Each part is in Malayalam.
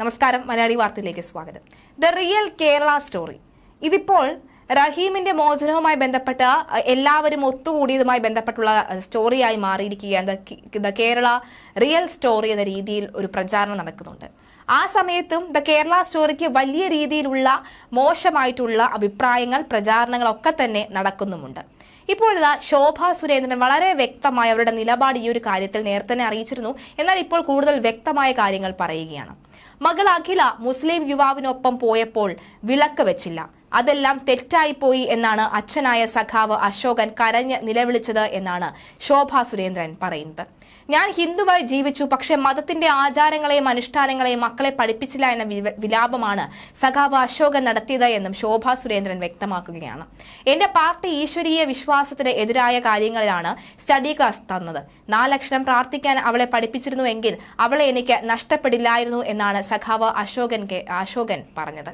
നമസ്കാരം മലയാളി വാർത്തയിലേക്ക് സ്വാഗതം. The real Kerala story. ഇതിപ്പോൾ റഹീമിന്റെ മോചനവുമായി ബന്ധപ്പെട്ട എല്ലാവരും ഒത്തുകൂടിയതുമായി ബന്ധപ്പെട്ടുള്ള സ്റ്റോറിയായി മാറിയിരിക്കുകയാണ് ദ കേരള റിയൽ സ്റ്റോറി എന്ന രീതിയിൽ ഒരു പ്രചാരണം നടക്കുന്നുണ്ട്. ആ സമയത്തും ദ കേരള സ്റ്റോറിക്ക് വലിയ രീതിയിലുള്ള മോശമായിട്ടുള്ള അഭിപ്രായങ്ങൾ പ്രചാരണങ്ങളൊക്കെ തന്നെ നടക്കുന്നുമുണ്ട്. ഇപ്പോൾ ശോഭ സുരേന്ദ്രൻ വളരെ വ്യക്തമായ അവരുടെ നിലപാട് ഈ ഒരു കാര്യത്തിൽ നേരത്തെ അറിയിച്ചിരുന്നു. എന്നാൽ ഇപ്പോൾ കൂടുതൽ വ്യക്തമായ കാര്യങ്ങൾ പറയുകയാണ്. മകൾ അഖില മുസ്ലിം യുവാവിനൊപ്പം പോയപ്പോൾ വിളക്ക് വെച്ചില്ല. അതെല്ലാം തെറ്റായിപ്പോയി എന്നാണ് അച്ഛനായ സഖാവ് അശോകൻ കരഞ്ഞ് നിലവിളിച്ചത് എന്നാണ് ശോഭ സുരേന്ദ്രൻ പറയുന്നത്. ഞാൻ ഹിന്ദുവായി ജീവിച്ചു പക്ഷേ മതത്തിന്റെ ആചാരങ്ങളെയും അനുഷ്ഠാനങ്ങളെയും മക്കളെ പഠിപ്പിച്ചില്ല എന്ന വിലാപമാണ് സഖാവ് അശോകൻ നടത്തിയത് എന്നും ശോഭ സുരേന്ദ്രൻ വ്യക്തമാക്കുകയാണ്. എന്റെ പാർട്ടി ഈശ്വരീയ വിശ്വാസത്തിന് എതിരായ കാര്യങ്ങളിലാണ് സ്റ്റഡി ക്ലാസ് തന്നത്. നാലക്ഷരം പ്രാർത്ഥിക്കാൻ അവളെ പഠിപ്പിച്ചിരുന്നുവെങ്കിൽ അവളെ എനിക്ക് നഷ്ടപ്പെടില്ലായിരുന്നു എന്നാണ് സഖാവ് അശോകൻ അശോകൻ പറഞ്ഞത്.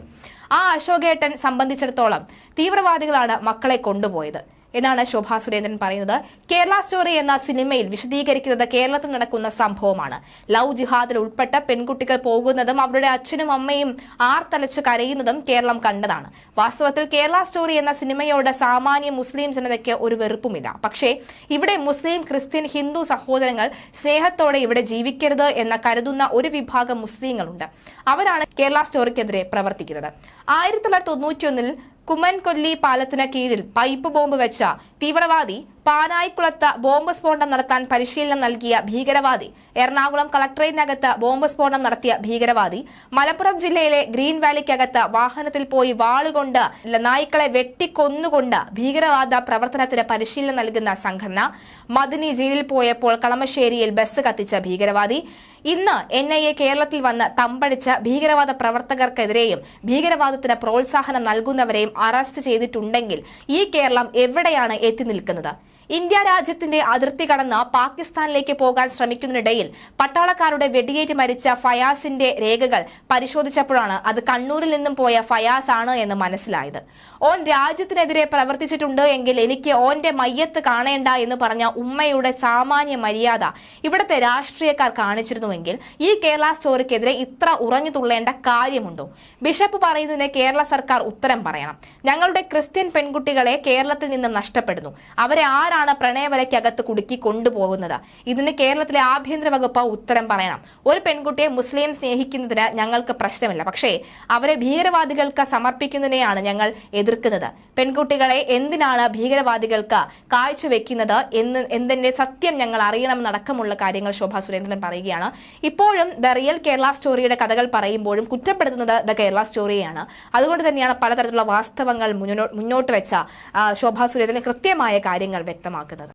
ആ അശോകേട്ടൻ സംബന്ധിച്ചിടത്തോളം തീവ്രവാദികളാണ് മക്കളെ കൊണ്ടുപോയത്. എന്നാണ് ശോഭാ സുരേന്ദ്രൻ പറയുന്നത്. കേരള സ്റ്റോറി എന്ന സിനിമയിൽ വിശദീകരിക്കുന്നത് കേരളത്തിൽ നടക്കുന്ന സംഭവമാണ്. ലവ് ജിഹാദിൽ ഉൾപ്പെട്ട പെൺകുട്ടികൾ പോകുന്നതും അവരുടെ അച്ഛനും അമ്മയും ആർത്തലച്ച് കരയുന്നതും കേരളം കണ്ടതാണ്. വാസ്തവത്തിൽ കേരള സ്റ്റോറി എന്ന സിനിമയോട് സാമാന്യ മുസ്ലിം ജനതയ്ക്ക് ഒരു വെറുപ്പുമില്ല. പക്ഷേ ഇവിടെ മുസ്ലിം ക്രിസ്ത്യൻ ഹിന്ദു സഹോദരങ്ങൾ സ്നേഹത്തോടെ ഇവിടെ ജീവിക്കരുത് എന്ന കരുതുന്ന ഒരു വിഭാഗം മുസ്ലിങ്ങളുണ്ട്. അവരാണ് കേരള സ്റ്റോറിക്കെതിരെ പ്രവർത്തിക്കുന്നത്. ആയിരത്തി തൊള്ളായിരത്തി തൊണ്ണൂറ്റിയൊന്നിൽ കുമ്മൻകൊല്ലി പാലത്തിന് കീഴിൽ പൈപ്പ് ബോംബ് വെച്ച തീവ്രവാദി പാനായിക്കുളത്ത് ബോംബ് സ്ഫോടനം നടത്താൻ പരിശീലനം നൽകിയ ഭീകരവാദി. എറണാകുളം കളക്ടറേറ്റിനകത്ത് ബോംബ് സ്ഫോടനം നടത്തിയ ഭീകരവാദി. മലപ്പുറം ജില്ലയിലെ ഗ്രീൻ വാലിക്കകത്ത് വാഹനത്തിൽ പോയി വാളുകൊണ്ട് നായ്ക്കളെ വെട്ടിക്കൊന്നുകൊണ്ട് ഭീകരവാദ പ്രവർത്തനത്തിന് പരിശീലനം നൽകുന്ന സംഘടന മദിനി ജയിലിൽ പോയപ്പോൾ കളമശ്ശേരിയിൽ ബസ് കത്തിച്ച ഭീകരവാദി. ഇന്ന് എൻ ഐ എ കേരളത്തിൽ വന്ന് തമ്പടിച്ച ഭീകരവാദ പ്രവർത്തകർക്കെതിരെയും ഭീകരവാദത്തിന് പ്രോത്സാഹനം നൽകുന്നവരെയും അറസ്റ്റ് ചെയ്തിട്ടുണ്ടെങ്കിൽ ഈ കേരളം എവിടെയാണ് എത്തി നിൽക്കുന്നത്? ഇന്ത്യ രാജ്യത്തിന്റെ അതിർത്തി കടന്ന് പാകിസ്ഥാനിലേക്ക് പോകാൻ ശ്രമിക്കുന്നതിനിടയിൽ പട്ടാളക്കാരുടെ വെടിയേറ്റ് മരിച്ച ഫയാസിന്റെ രേഖകൾ പരിശോധിച്ചപ്പോഴാണ് അത് കണ്ണൂരിൽ നിന്നും പോയ ഫയാസ് ആണ് എന്ന് മനസ്സിലായത്. ഓൻ രാജ്യത്തിനെതിരെ പ്രവർത്തിച്ചിട്ടുണ്ട് എങ്കിൽ എനിക്ക് ഓന്റെ മയ്യത്ത് കാണേണ്ട എന്ന് പറഞ്ഞ ഉമ്മയുടെ സാമാന്യ മര്യാദ ഇവിടുത്തെ രാഷ്ട്രീയക്കാർ കാണിച്ചിരുന്നുവെങ്കിൽ ഈ കേരള സ്റ്റോറിക്കെതിരെ ഇത്ര ഉറഞ്ഞു തുള്ളേണ്ട കാര്യമുണ്ടോ? ബിഷപ്പ് പറയുന്നതിന് കേരള സർക്കാർ ഉത്തരം പറയണം. ഞങ്ങളുടെ ക്രിസ്ത്യൻ പെൺകുട്ടികളെ കേരളത്തിൽ നിന്നും നഷ്ടപ്പെടുന്നു. അവരെ ആരാണ് പ്രണയവലയ്ക്കകത്ത് കുടുക്കി കൊണ്ടുപോകുന്നത്? ഇതിന് കേരളത്തിലെ ആഭ്യന്തര വകുപ്പ് ഉത്തരം പറയണം. ഒരു പെൺകുട്ടിയെ മുസ്ലിം സ്നേഹിക്കുന്നതിന് ഞങ്ങൾക്ക് പ്രശ്നമില്ല. പക്ഷേ അവരെ ഭീകരവാദികൾക്ക് സമർപ്പിക്കുന്നതിനെയാണ് ഞങ്ങൾ എതിർക്കുന്നത്. പെൺകുട്ടികളെ എന്തിനാണ് ഭീകരവാദികൾക്ക് കാഴ്ചവെക്കുന്നത് എന്ന് എന്തിന്റെ സത്യം ഞങ്ങൾ അറിയണം അറിയണമെന്നടക്കമുള്ള കാര്യങ്ങൾ ശോഭാ സുരേന്ദ്രൻ പറയുകയാണ്. ഇപ്പോഴും ദ റിയൽ കേരള സ്റ്റോറിയുടെ കഥകൾ പറയുമ്പോഴും കുറ്റപ്പെടുത്തുന്നത് ദ കേരള സ്റ്റോറിയാണ് അതുകൊണ്ട് തന്നെയാണ് പലതരത്തിലുള്ള വാസ്തവങ്ങൾ മുന്നോട്ട് വെച്ച ശോഭാ സുരേന്ദ്രൻ കൃത്യമായ കാര്യങ്ങൾ വ്യക്തമാക്കുന്നത്